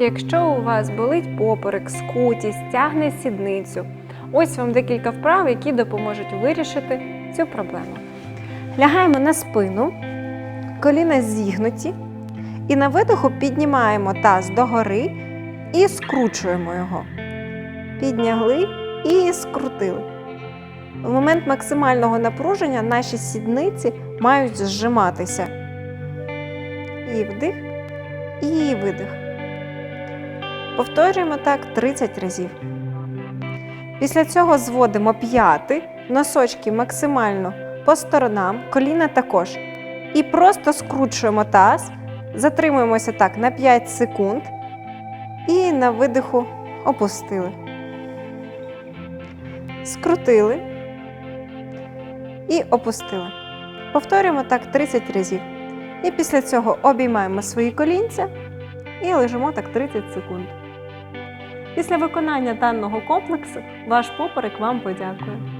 Якщо у вас болить поперек, скутість, тягне сідницю, ось вам декілька вправ, які допоможуть вирішити цю проблему. Лягаємо на спину, коліна зігнуті, і на видоху піднімаємо таз догори і скручуємо його. Підняли і скрутили. В момент максимального напруження наші сідниці мають зжиматися. І вдих, і видих. Повторюємо так 30 разів. Після цього зводимо п'яти, носочки максимально по сторонам, коліна також. І просто скручуємо таз, затримуємося так на 5 секунд і на видиху опустили. Скрутили і опустили. Повторюємо так 30 разів. І після цього обіймаємо свої колінця і лежимо так 30 секунд. Після виконання даного комплексу ваш поперек вам подякує.